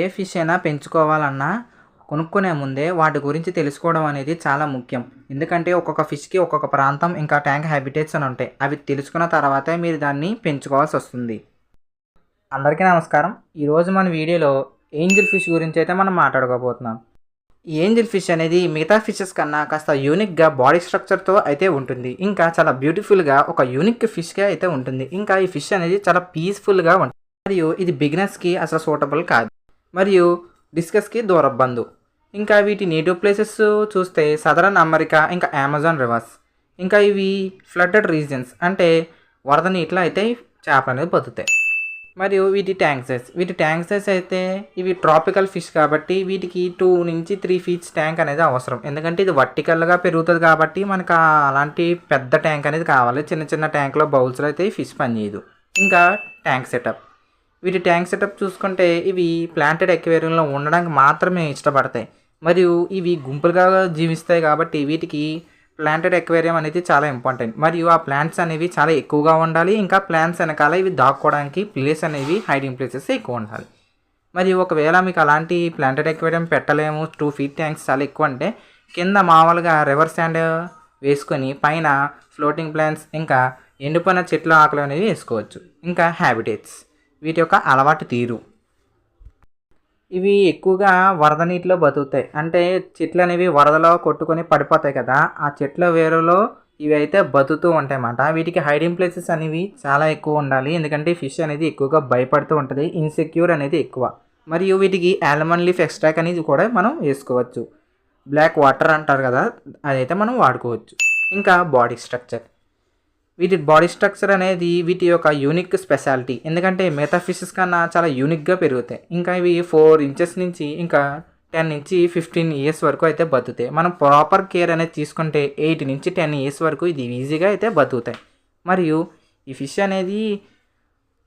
ఏ fish అయినా పెంచుకోవాలన్నా కొనుక్కునే ముందే వాటి గురించి తెలుసుకోవడం అనేది చాలా ముఖ్యం. ఎందుకంటే ఒక్కొక్క ఫిష్కి ఒక్కొక్క ప్రాంతం ఇంకా ట్యాంక్ హ్యాబిటేట్స్ అని ఉంటాయి. అవి తెలుసుకున్న తర్వాతే మీరు దాన్ని పెంచుకోవాల్సి వస్తుంది. అందరికీ నమస్కారం. ఈరోజు మన వీడియోలో ఏంజిల్ ఫిష్ గురించి అయితే మనం మాట్లాడుకోబోతున్నాం. ఏంజిల్ ఫిష్ అనేది మిగతా ఫిషెస్ కన్నా కాస్త యూనిక్గా బాడీ స్ట్రక్చర్తో అయితే ఉంటుంది. ఇంకా చాలా బ్యూటిఫుల్గా ఒక యూనిక్ ఫిష్గా అయితే ఉంటుంది. ఇంకా ఈ ఫిష్ అనేది చాలా పీస్ఫుల్గా ఉంటుంది మరియు ఇది బిగినర్స్కి అసలు సూటబుల్ కాదు. మరియు డిస్కస్కి దూరబందు ఇంకా వీటి నేటివ్ ప్లేసెస్ చూస్తే సదరన్ అమెరికా ఇంకా అమెజాన్ రివర్స్. ఇంకా ఇవి ఫ్లడ్డెడ్ రీజన్స్ అంటే వరద నీటిలో అయితే చేపలు అనేది బతుకుతాయి. మరియు వీటి ట్యాంక్ సైజ్ వీటి ట్యాంక్ సైజ్ అయితే ఇవి ట్రాపికల్ ఫిష్ కాబట్టి వీటికి టూ నుంచి త్రీ ఫీట్స్ ట్యాంక్ అనేది అవసరం. ఎందుకంటే ఇది వర్టికల్గా పెరుగుతుంది కాబట్టి మనకు అలాంటి పెద్ద ట్యాంక్ అనేది కావాలి. చిన్న చిన్న ట్యాంక్లో బౌల్స్లో అయితే ఫిష్ పనిచేయదు. ఇంకా ట్యాంక్ సెటప్. వీటి ట్యాంక్ సెటప్ చూసుకుంటే ఇవి ప్లాంటెడ్ ఎక్వేరియంలో ఉండడానికి మాత్రమే ఇష్టపడతాయి. మరియు ఇవి గుంపులుగా జీవిస్తాయి కాబట్టి వీటికి ప్లాంటెడ్ ఎక్వేరియం అనేది చాలా ఇంపార్టెంట్. మరియు ఆ ప్లాంట్స్ అనేవి చాలా ఎక్కువగా ఉండాలి. ఇంకా ప్లాంట్స్ వెనకాల ఇవి దాక్కోవడానికి ప్లేస్ అనేవి హైడింగ్ ప్లేసెస్ ఎక్కువ ఉండాలి. మరియు ఒకవేళ మీకు అలాంటి ప్లాంటెడ్ ఎక్వేరియం పెట్టలేము టూ ఫీట్ ట్యాంక్స్ చాలా ఎక్కువ అంటే కింద మామూలుగా రివర్ శాండ్ వేసుకొని పైన ఫ్లోటింగ్ ప్లాంట్స్ ఇంకా ఎండిపోయిన చెట్ల ఆకులు అనేవి వేసుకోవచ్చు. ఇంకా హ్యాబిటేట్స్. వీటి యొక్క అలవాటు తీరు. ఇవి ఎక్కువగా వరద నీటిలో బతుకుతాయి. అంటే చెట్లు అనేవి వరదలో కొట్టుకొని పడిపోతాయి కదా ఆ చెట్ల వేరులో ఇవి అయితే బతుకుతూ ఉంటాయి అన్నమాట వీటికి హైడింగ్ ప్లేసెస్ అనేవి చాలా ఎక్కువ ఉండాలి. ఎందుకంటే ఫిష్ అనేది ఎక్కువగా భయపడుతూ ఉంటుంది ఇన్సెక్యూర్ అనేది ఎక్కువ. మరియు వీటికి ఆల్మన్ లీఫ్ ఎక్స్ట్రాక్ అనేది కూడా మనం వేసుకోవచ్చు. బ్లాక్ వాటర్ అంటారు కదా అదైతే మనం వాడుకోవచ్చు. ఇంకా బాడీ స్ట్రక్చర్ వీటి బాడీ స్ట్రక్చర్ అనేది వీటి యొక్క యూనిక్ స్పెషాలిటీ ఎందుకంటే మిగతా ఫిషెస్ కన్నా చాలా యూనిక్గా పెరుగుతాయి. ఇంకా ఇవి ఫోర్ ఇంచెస్ నుంచి ఇంకా టెన్ నుంచి ఫిఫ్టీన్ ఇయర్స్ వరకు అయితే బతుకుతాయి. మనం ప్రాపర్ కేర్ అనేది తీసుకుంటే ఎయిట్ నుంచి టెన్ ఇయర్స్ వరకు ఇది ఈజీగా అయితే బతుకుతాయి. మరియు ఈ ఫిష్ అనేది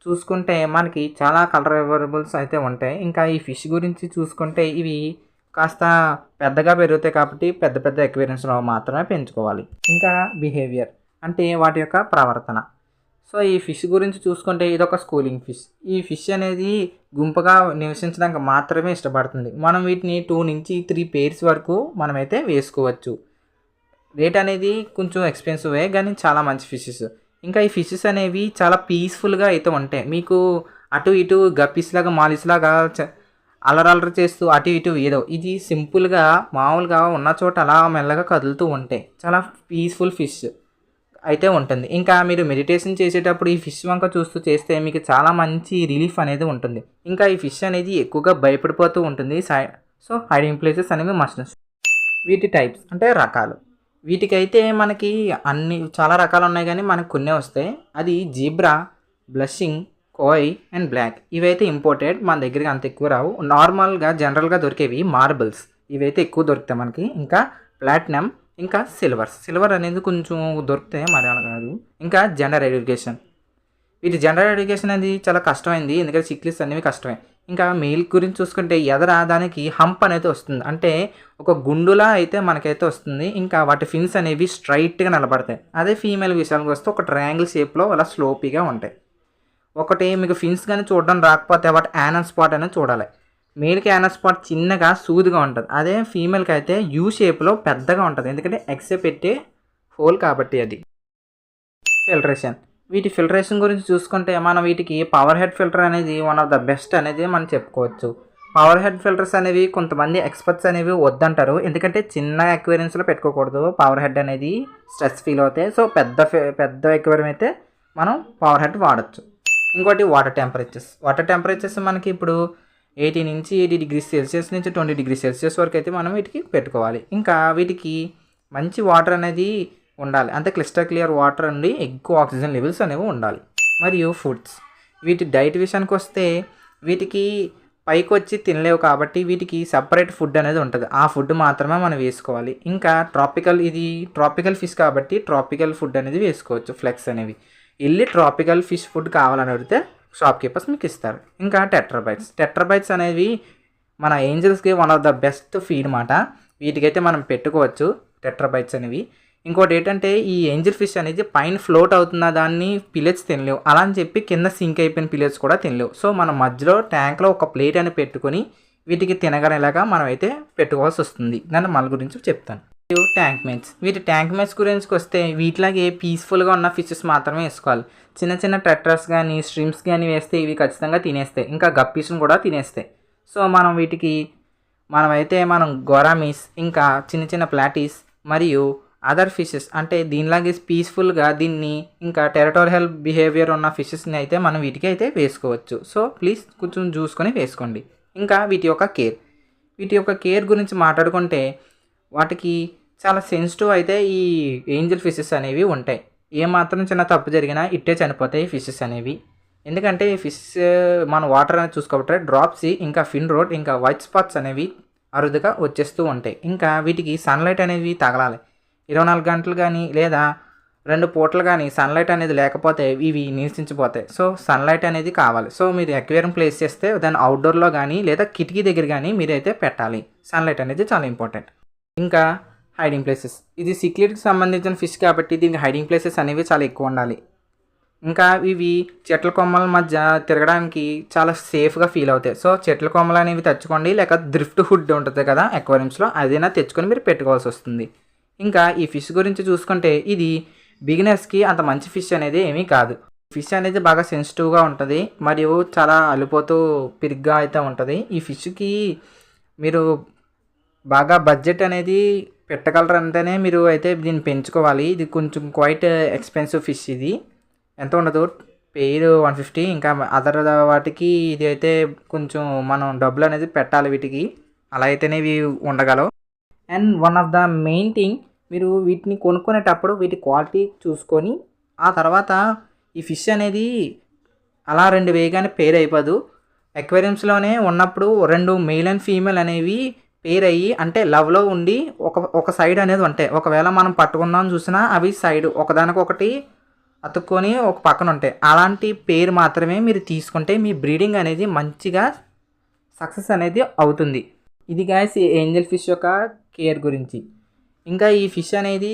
చూసుకుంటే మనకి చాలా కలర్ అవైలబుల్స్ అయితే ఉంటాయి. ఇంకా ఈ ఫిష్ గురించి చూసుకుంటే ఇవి కాస్త పెద్దగా పెరుగుతాయి కాబట్టి పెద్ద పెద్ద ఎక్వేరియన్స్లో మాత్రమే పెంచుకోవాలి. ఇంకా బిహేవియర్ అంటే వాటి యొక్క ప్రవర్తన. సో ఈ ఫిష్ గురించి చూసుకుంటే ఇది ఒక స్కూలింగ్ ఫిష్. ఈ ఫిష్ అనేది గుంపుగా నివసించడానికి మాత్రమే ఇష్టపడుతుంది. మనం వీటిని టూ నుంచి త్రీ పేర్స్ వరకు మనమైతే వేసుకోవచ్చు. రేట్ అనేది కొంచెం ఎక్స్పెన్సివే కానీ చాలా మంచి ఫిషెస్. ఇంకా ఈ ఫిషెస్ అనేవి చాలా పీస్ఫుల్గా అయితే ఉంటాయి. మీకు అటు ఇటు గప్పిస్లాగా మాలిస్లాగా లాగా అలరలర చేస్తూ అటు ఇటు ఏదో ఇది సింపుల్గా మామూలుగా ఉన్న చోట అలా మెల్లగా కదులుతూ ఉంటాయి. చాలా పీస్ఫుల్ ఫిష్. అయితే ఉంటుంది. ఇంకా మీరు మెడిటేషన్ చేసేటప్పుడు ఈ ఫిష్ వంక చూస్తూ చేస్తే మీకు చాలా మంచి రిలీఫ్ అనేది ఉంటుంది. ఇంకా ఈ ఫిష్ అనేది ఎక్కువగా భయపడిపోతూ ఉంటుంది. సై- సో హైడింగ్ ప్లేసెస్ అనేవి మస్ట్ వీటి టైప్స్ అంటే రకాలు. వీటికైతే మనకి అన్ని చాలా రకాలు ఉన్నాయి కానీ మనకు కొన్ని వస్తాయి. అది zebra blushing koi and black ఇవైతే ఇంపోర్టెడ్ మన దగ్గరికి అంత ఎక్కువ రావు. నార్మల్గా జనరల్గా దొరికేవి మార్బుల్స్ ఇవైతే ఎక్కువ దొరుకుతాయి మనకి. ఇంకా ప్లాటినం ఇంకా సిల్వర్స్ సిల్వర్ అనేది కొంచెం దొరుకుతాయి మరి అలా కాదు. ఇంకా జెండర్ ఎడ్యుకేషన్ వీటి జెండర్ ఎడ్యుకేషన్ అనేది చాలా కష్టమైంది. ఎందుకంటే చిక్లిస్ అనేవి కష్టమే. ఇంకా మెయిల్ గురించి చూసుకుంటే ఎదర దానికి హంప్ అనేది వస్తుంది. అంటే ఒక గుండులా అయితే మనకైతే వస్తుంది. ఇంకా వాటి ఫిన్స్ అనేవి స్ట్రైట్గా నిలబడతాయి. అదే ఫీమేల్ విషయానికి వస్తే ఒక ట్రయాంగిల్ షేప్లో అలా స్లోపీగా ఉంటాయి. ఒకటి మీకు ఫిన్స్ కానీ చూడడం రాకపోతే వాటి యానల్ స్పాట్ అనేది చూడాలి. మేల్కి యానల్ స్పాట్ చిన్నగా సూదిగా ఉంటుంది. అదే ఫీమేల్కి అయితే యూ షేప్లో పెద్దగా ఉంటుంది. ఎందుకంటే ఎక్సే పెట్టే హోల్ కాబట్టి అది. ఫిల్టరేషన్ వీటి ఫిల్టరేషన్ గురించి చూసుకుంటే మనం వీటికి పవర్ హెడ్ ఫిల్టర్ అనేది వన్ ఆఫ్ ద బెస్ట్ అనేది మనం చెప్పుకోవచ్చు. పవర్ హెడ్ ఫిల్టర్స్ అనేవి కొంతమంది ఎక్స్పర్ట్స్ అనేవి వద్దంటారు. ఎందుకంటే చిన్న ఎక్వేరియన్స్లో పెట్టుకోకూడదు. పవర్ హెడ్ అనేది స్ట్రెస్ ఫీల్ అవుతాయి. సో పెద్ద పెద్ద ఎక్వేరియం అయితే మనం పవర్ హెడ్ వాడచ్చు. ఇంకోటి వాటర్ టెంపరేచర్స్ వాటర్ టెంపరేచర్స్ మనకి ఇప్పుడు ఎయిటీ నుంచి ఎయిటీ డిగ్రీ సెల్సియస్ నుంచి ట్వంటీ డిగ్రీ సెల్సియస్ వరకు అయితే మనం వీటికి పెట్టుకోవాలి. ఇంకా వీటికి మంచి వాటర్ అనేది ఉండాలి. అంటే క్లిస్టర్ క్లియర్ వాటర్ నుండి ఎక్కువ ఆక్సిజన్ లెవెల్స్ అనేవి ఉండాలి. మరియు ఫుడ్స్. వీటి డైట్ విషయానికి వస్తే వీటికి పైకి వచ్చి తినలేవు కాబట్టి వీటికి సపరేట్ ఫుడ్ అనేది ఉంటుంది. ఆ ఫుడ్ మాత్రమే మనం వేసుకోవాలి. ఇంకా ట్రాపికల్ ఇది ట్రాపికల్ ఫిష్ కాబట్టి ట్రాపికల్ ఫుడ్ అనేది వేసుకోవచ్చు ఫ్లెక్స్ అనేవి. వెళ్ళి ట్రాపికల్ ఫిష్ ఫుడ్ కావాలని అడిగితే షాప్ కీపర్స్ మీకు ఇస్తారు. ఇంకా టెట్రాబైట్స్. టెట్రాబైట్స్ అనేవి మన ఏంజల్స్కి one of the best feed మాట. వీటికైతే మనం పెట్టుకోవచ్చు టెట్రాబైట్స్ అనేవి. ఇంకోటి ఏంటంటే ఈ ఏంజిల్ ఫిష్ అనేది పైన ఫ్లోట్ అవుతున్న దాన్ని పిల్లెట్స్ తినలేవు. అలా అని చెప్పి కింద సింక్ అయిపోయిన పిల్లెట్స్ కూడా తినలేవు. సో మనం మధ్యలో ట్యాంక్లో ఒక ప్లేట్ అని పెట్టుకొని వీటికి తినగలేలాగా మనం అయితే పెట్టుకోవాల్సి వస్తుంది. దాన్ని మన గురించి చెప్తాను. మరియు ట్యాంక్ మెట్స్ వీటి ట్యాంక్ మెట్స్ గురించి వస్తే వీటిలాగే పీస్ఫుల్గా ఉన్న ఫిషెస్ మాత్రమే వేసుకోవాలి. చిన్న చిన్న టెట్రస్ కానీ స్ట్రీమ్స్ కానీ వేస్తే ఇవి ఖచ్చితంగా తినేస్తాయి. ఇంకా గప్పీస్ని కూడా తినేస్తాయి. సో మనం వీటికి మనమైతే మనం గొరామీస్ ఇంకా చిన్న చిన్న ప్లాటీస్ మరియు అదర్ ఫిషెస్ అంటే దీనిలాగే పీస్ఫుల్గా దీన్ని ఇంకా టెరటోరియల్ బిహేవియర్ ఉన్న ఫిషెస్ని అయితే మనం వీటికి అయితే వేసుకోవచ్చు. సో ప్లీజ్ కొంచెం చూసుకొని వేసుకోండి. ఇంకా వీటి యొక్క కేర్ వీటి యొక్క కేర్ గురించి మాట్లాడుకుంటే వాటికి చాలా సెన్సిటివ్ అయితే ఈ ఏంజల్ ఫిషెస్ అనేవి ఉంటాయి. ఏమాత్రం చిన్న తప్పు జరిగినా ఇట్టే చనిపోతాయి ఫిషెస్ అనేవి. ఎందుకంటే ఈ ఫిష్ మన వాటర్ అనేది చూసుకోబట్టే డ్రాప్స్ ఇంకా ఫిన్ రోడ్ ఇంకా వైట్ స్పాట్స్ అనేవి అరుదుగా వచ్చేస్తూ ఉంటాయి. ఇంకా వీటికి సన్లైట్ అనేవి తగలాలి. ఇరవై నాలుగు గంటలు కానీ లేదా రెండు పూటలు కానీ సన్లైట్ అనేది లేకపోతే ఇవి నివసించిపోతాయి. సో సన్లైట్ అనేది కావాలి. సో మీరు ఎక్వేరియం ప్లేస్ చేస్తే దాన్ని అవుట్డోర్లో కానీ లేదా కిటికీ దగ్గర కానీ మీరైతే పెట్టాలి. సన్లైట్ అనేది చాలా ఇంపార్టెంట్ ఇంకా హైడింగ్ ప్లేసెస్ ఇది సిక్లీట్కి సంబంధించిన ఫిష్ కాబట్టి దీనికి హైడింగ్ ప్లేసెస్ అనేవి చాలా ఎక్కువ ఉండాలి. ఇంకా ఇవి చెట్ల కొమ్మల మధ్య తిరగడానికి చాలా సేఫ్గా ఫీల్ అవుతాయి. సో చెట్ల కొమ్మలు అనేవి తెచ్చుకోండి లేక డ్రిఫ్ట్ హుడ్ ఉంటుంది కదా అక్వేరియంస్లో అదైనా తెచ్చుకొని మీరు పెట్టుకోవాల్సి వస్తుంది. ఇంకా ఈ ఫిష్ గురించి చూసుకుంటే ఇది బిగినర్స్కి అంత మంచి ఫిష్ అనేది ఏమీ కాదు. ఫిష్ అనేది బాగా సెన్సిటివ్గా ఉంటుంది మరియు చాలా అలిపోతూ పిరిగ్గా అయితే ఉంటుంది. ఈ ఫిష్కి మీరు బాగా బడ్జెట్ అనేది పెట్టగలరంటేనే మీరు అయితే దీన్ని పెంచుకోవాలి. ఇది కొంచెం క్వైట్ ఎక్స్పెన్సివ్ ఫిష్ ఇది. ఎంత ఉండదు? పేరు వన్ ఫిఫ్టీ ఇంకా అదర్ వాటికి ఇది అయితే కొంచెం మనం డబ్బులు అనేది పెట్టాలి వీటికి. అలా అయితేనే ఇవి ఉండగలవు. And one of the main thing మీరు వీటిని కొనుక్కునేటప్పుడు వీటి క్వాలిటీ చూసుకొని ఆ తర్వాత ఈ ఫిష్ అనేది అలా రెండు వేగానే పేరు అయిపోదు. అక్వేరియంస్లోనే ఉన్నప్పుడు రెండు మెయిల్ అండ్ ఫీమేల్ అనేవి పేర్ అయ్యి అంటే లవ్లో ఉండి ఒక ఒక సైడ్ అనేది ఉంటాయి ఒకవేళ మనం పట్టుకుందాం చూసినా అవి సైడ్ ఒకదానికొకటి అతుక్కొని ఒక పక్కన ఉంటాయి. అలాంటి పేరు మాత్రమే మీరు తీసుకుంటే మీ బ్రీడింగ్ అనేది మంచిగా సక్సెస్ అనేది అవుతుంది. ఇది గాయస్ ఏంజల్ ఫిష్ యొక్క కేర్ గురించి. ఇంకా ఈ ఫిష్ అనేది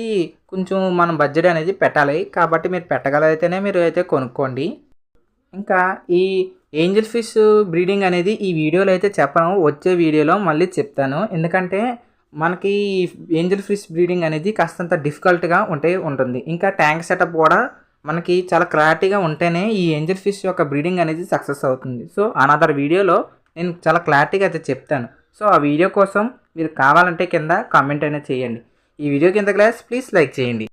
కొంచెం మనం బడ్జెట్ అనేది పెట్టాలి. కాబట్టి మీరు పెట్టగలైతేనే మీరు అయితే కొనుక్కోండి. ఇంకా ఈ ఏంజల్ ఫిష్ బ్రీడింగ్ అనేది ఈ వీడియోలో అయితే చెప్పను వచ్చే వీడియోలో మళ్ళీ చెప్తాను. ఎందుకంటే మనకి ఏంజల్ ఫిష్ బ్రీడింగ్ అనేది కాస్తంత డిఫికల్ట్గా ఉంటే ఉంటుంది. ఇంకా ట్యాంక్ సెటప్ కూడా మనకి చాలా క్లారిటీగా ఉంటేనే ఈ ఏంజల్ ఫిష్ యొక్క బ్రీడింగ్ అనేది సక్సెస్ అవుతుంది. సో అనదర్ వీడియోలో నేను చాలా క్లారిటీగా అయితే చెప్తాను. సో ఆ వీడియో కోసం మీరు కావాలంటే కింద కామెంట్ అయినా చేయండి. ఈ వీడియో కింద క్లాస్ ప్లీజ్ లైక్ చేయండి.